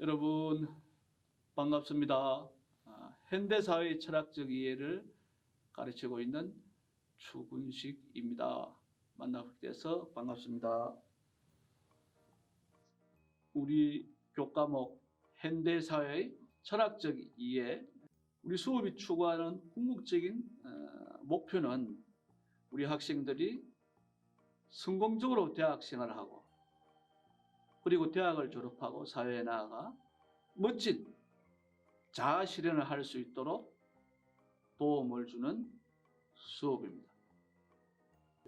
여러분 반갑습니다. 아, 현대 사회의 철학적 이해를 가르치고 있는 추근식입니다. 만나뵙게 돼서 반갑습니다. 우리 교과목 현대 사회의 철학적 이해 우리 수업이 추구하는 궁극적인 어, 목표는 우리 학생들이 성공적으로 대학 생활을 하고 그리고 대학을 졸업하고 사회에 나아가 멋진 자아 실현을 할 수 있도록 도움을 주는 수업입니다.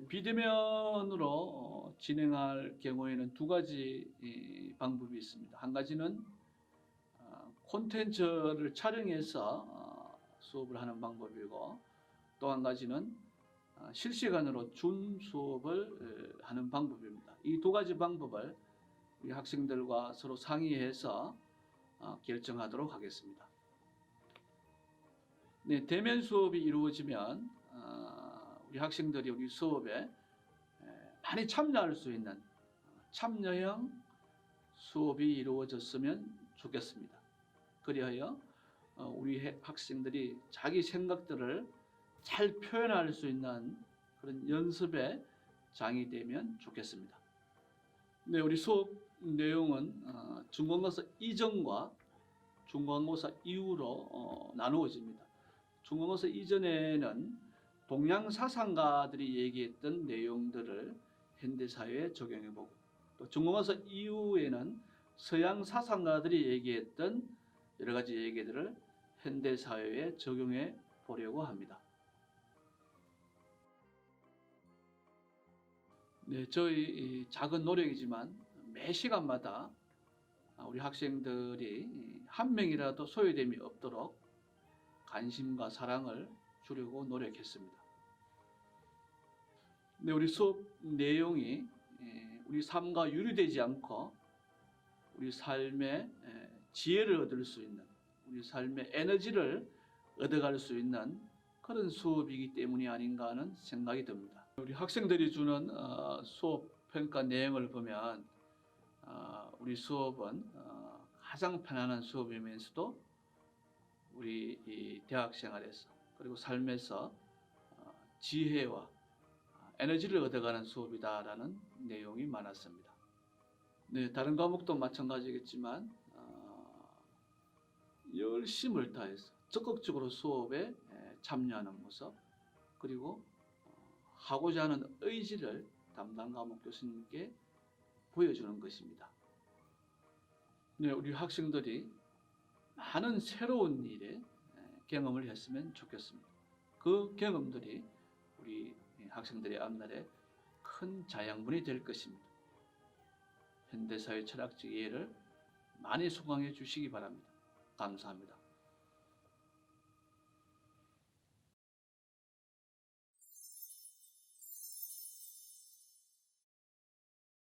비대면으로 어, 진행할 경우에는 두 가지 이, 방법이 있습니다. 한 가지는 어, 콘텐츠를 촬영해서 어, 수업을 하는 방법이고 또 한 가지는 어, 실시간으로 준 수업을 에, 하는 방법입니다. 이 두 가지 방법을 우리 학생들과 서로 상의해서 어, 결정하도록 하겠습니다. 네, 대면 수업이 이루어지면 어, 우리 학생들이 우리 수업에 에, 많이 참여할 수 있는 어, 참여형 수업이 이루어졌으면 좋겠습니다. 그리하여 어, 우리 해- 학생들이 자기 생각들을 잘 표현할 수 있는 그런 연습에 장이 되면 좋겠습니다. 네, 우리 수업 내용은 어, 중간고사 이전과 중간고사 이후로 어, 나누어집니다. 중간고사 이전에는 동양 사상가들이 얘기했던 내용들을 현대 사회에 적용해 보고 또 중간고사 이후에는 서양 사상가들이 얘기했던 여러 가지 얘기들을 현대 사회에 적용해 보려고 합니다. 네, 저희 이 작은 노력이지만 매 시간마다 아, 우리 학생들이 한 명이라도 소외됨이 없도록 관심과 사랑을 주려고 노력했습니다. 네, 우리 수업 내용이 에, 우리 삶과 유리되지 않고 우리 삶의 에, 지혜를 얻을 수 있는 우리 삶의 에너지를 얻어갈 수 있는 그런 수업이기 때문이 아닌가 하는 생각이 듭니다. 우리 학생들이 주는 어, 수업 평가 내용을 보면 어, 우리 수업은 어, 가장 편안한 수업이면서도 우리 이 대학 생활에서 그리고 삶에서 어, 지혜와 어, 에너지를 얻어가는 수업이다라는 내용이 많았습니다. 네, 다른 과목도 마찬가지겠지만 어, 열심을 다해서 적극적으로 수업에 에, 참여하는 모습 그리고 어, 하고자 하는 의지를 담당 과목 교수님께 보여주는 것입니다. 네, 우리 학생들이 많은 새로운 일에 에, 경험을 했으면 좋겠습니다. 그 경험들이 우리 학생들의 앞날에 큰 자양분이 될 것입니다. 현대사회 철학적 이해를 많이 수강해 주시기 바랍니다. 감사합니다.